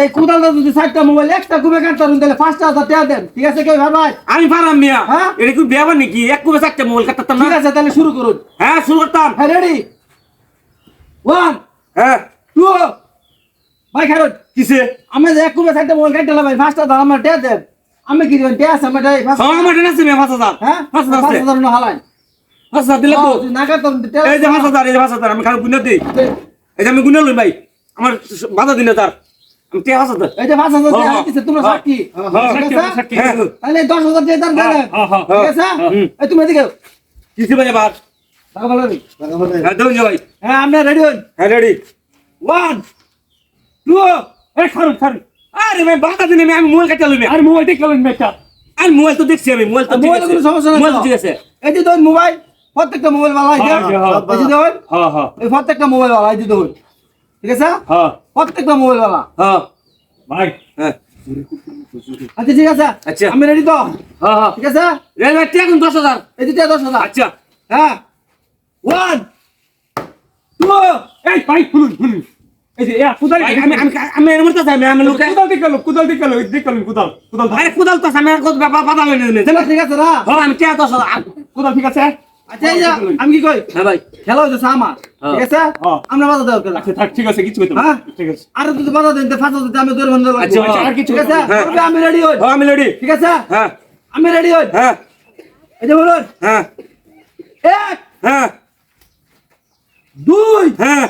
এই কোদালটা যদি চারটা মোবাইল একটা কুবে কাটতাম তাহলে পাঁচটা হাজার টাকা দেন। ঠিক আছে ভাই? ভাই। আমি পারাম মিয়া। হ্যাঁ? এটা কি নাকি? এক কুবে চারটে মোবাইল কাটতাম ঠিক আছে তাহলে শুরু করুন। হ্যাঁ শুরু করতাম। হ্যাঁ রেডি ওয়ান হ্যাঁ। টু ভাই খারুন কিসে? আমি এক কুবে চারটা মোবাইল ভাই পাঁচটা হাজার আমার টাকা দেন। আমি কি দিবেন? টাকা আছে আমার টাকা পাঁচ সব আমার আছে মিয়া পাঁচ হাজার। হ্যাঁ? পাঁচ পাঁচ হাজার আছে। হাজার হালাই। পাঁচ হাজার দিলে তো না কাটতাম এই যে পাঁচ হাজার এই যে পাঁচ হাজার আমি খালি গুনে দিই। এই যে আমি গুনে লই ভাই। আমার বাধা দিলে তার। তে পাঁচ হাজার এই যে পাঁচ হাজার টাকা হ্যাঁ, তোমরা হ্যাঁ, সাক্ষী। হ্যাঁ, ঠিক আছে? সাক্ষী, হ্যাঁ। তাহলে দশ হাজার টাকা দেন দেন। হ্যাঁ, হ্যাঁ, ঠিক আছে? এই তুমি এদিকে কিসে ভাই আবার টাকা ভালো নেই হ্যাঁ দেবেন ভাই। হ্যাঁ আমরা রেডি হন। হ্যাঁ রেডি ওয়ান টু এই খারুন খারুন আরে ভাই বাধা দিলে আমি মোবাইল কাটতে লই আর মোবাইল দেখে মেয়েটা আর মোবাইল তো দেখছি আমি মোবাইল তো ঠিক কোনো সমস্যা মোবাইল তো। তো? ঠিক আছে। এই যে মোবাইল প্রত্যেকটা মোবাইল বালা আছে হ্যাঁ, হ্যাঁ, এই যে ধরুন হ্যাঁ হ্যাঁ। এই প্রত্যেকটা মোবাইল বালা এই যে ধরুন। ঠিক আছে হ্যাঁ প্রত্যেকটা মোবাইল বালা হ্যাঁ ভাই হ্যাঁ আচ্ছা ঠিক আছে আচ্ছা। আমি রেডি তো হ্যাঁ হ্যাঁ ঠিক আছে রেল ভাই টিয়া দশ হাজার এই যে দশ হাজার আচ্ছা হ্যাঁ ওয়ান টু এই ভাই খুলুন খুলুন এই যে এ কুদাল আমি আমি আমি এর মধ্যে যাই আমি লোকে কুদাল দেখে গেল কুদাল দেখে গেল দেখে গেলেন কুদাল কুদাল আরে কোদাল তো আমি আর কত লই ঠিক আছে না হ্যাঁ আমি টিয়া দশ হাজার কুদাল ঠিক আছে আচ্ছা আমি কি কই? হ্যাঁ ভাই। খেলা হইতেছে আমার। হ্যাঁ। ঠিক আছে? হ্যাঁ। আমরা বাধা আচ্ছা থাক ঠিক আছে কিছু হইতো হ্যাঁ। ঠিক আছে। আর যদি বাধা দেন ফাঁসা দিতে আমি দৌড় বন্ধ আচ্ছা, লাগবো আচ্ছা, আর কিছু ঠিক আছে? হ্যাঁ। আমি রেডি হই। হ্যাঁ আমি রেডি ঠিক আছে? হ্যাঁ। আমি রেডি হই। হ্যাঁ। এই যে বলুন। হ্যাঁ। এক হ্যাঁ। দুই। হ্যাঁ।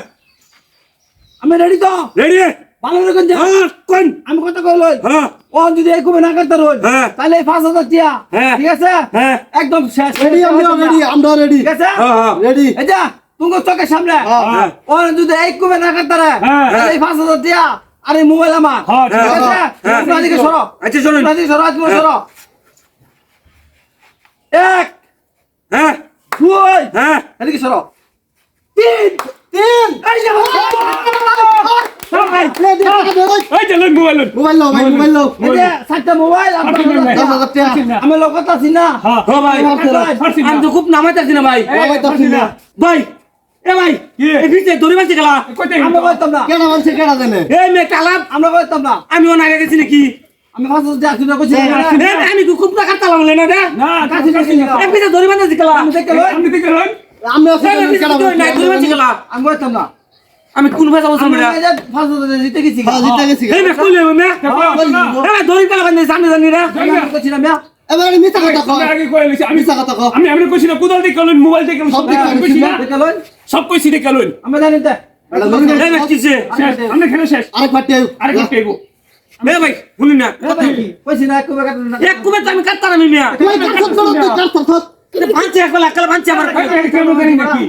আমি রেডি তো? রেডি ভালো করে কোন হ্যাঁ। কোন? আমি কথা কইলই হ্যাঁ। ও যদি এই কবে না করতে হ্যাঁ। তাহলে এই পাঁচ হাজার টিয়া হ্যাঁ। ঠিক আছে? হ্যাঁ। একদম শেষ। রেডি আমরা রেডি আমরা রেডি ঠিক আছে? হ্যাঁ হ্যাঁ। রেডি এই তুমি চোখের সামনে। হ্যাঁ। ও যদি এই কবে না করতে রে হ্যাঁ। তাহলে এই পাঁচ হাজার টিয়া আর মোবাইল আমার। হ্যাঁ, ঠিক আছে। সরো। আচ্ছা সরো তুমি সরো। এক হ্যাঁ। দুই হ্যাঁ। এদিকে সরো তিন তিন এই যে যে মোবাইল মোবাইল ভাই মোবাইল এই যে মোবাইল আমি লোক আছি না। হ্যাঁ ও ভাই। আমি তো খুব নামাইতেছি না ভাই। মোবাইল পাচ্ছি না। ভাই এ ভাই কি? এই দড়ি মারছে গেলা। আমরা বলতাম না। কেন মানছে কেন জানে এই মে কালাম আমরা বলতাম না। আমি ও গেছি নাকি? আমি পাঁচ হাজার টাকা শুনে কইছি হ্যাঁ, আমি কি খুব টাকা তালাম না কাছে কাছে এই পিছে দড়ি মারছে গেলা। আমি দেখে লই আপনি দেখে লইন আমি মারছে গেলা। না। আমি কোন ভাষা বলছি আমি না। এই যে পাঁচ হাজার টাকা জিতে গেছি হ্যাঁ জিতে গেছি এই মে কইলে মে এ দড়ি কালা বান্ধে সামনে জানি রে আমি কইছি না মিয়া। এবারে মিথ্যা কথা কয় আগে কই লইছি আমি মিথ্যা কথা কয় আমি আমি কইছি না কুদাল মোবাইল সব কইছি সব কইছি জানি তো শেষ আমরা আরেক পার্টি ভাই শুনি না। কইছি না একবার কাটুন না। এক কুবে তো আমি কাটতাম আমি মিয়া তুই কাট সব তুই কাট ভাঙছে একলা একলা ভাঙছে আমার কেন জানি নাকি।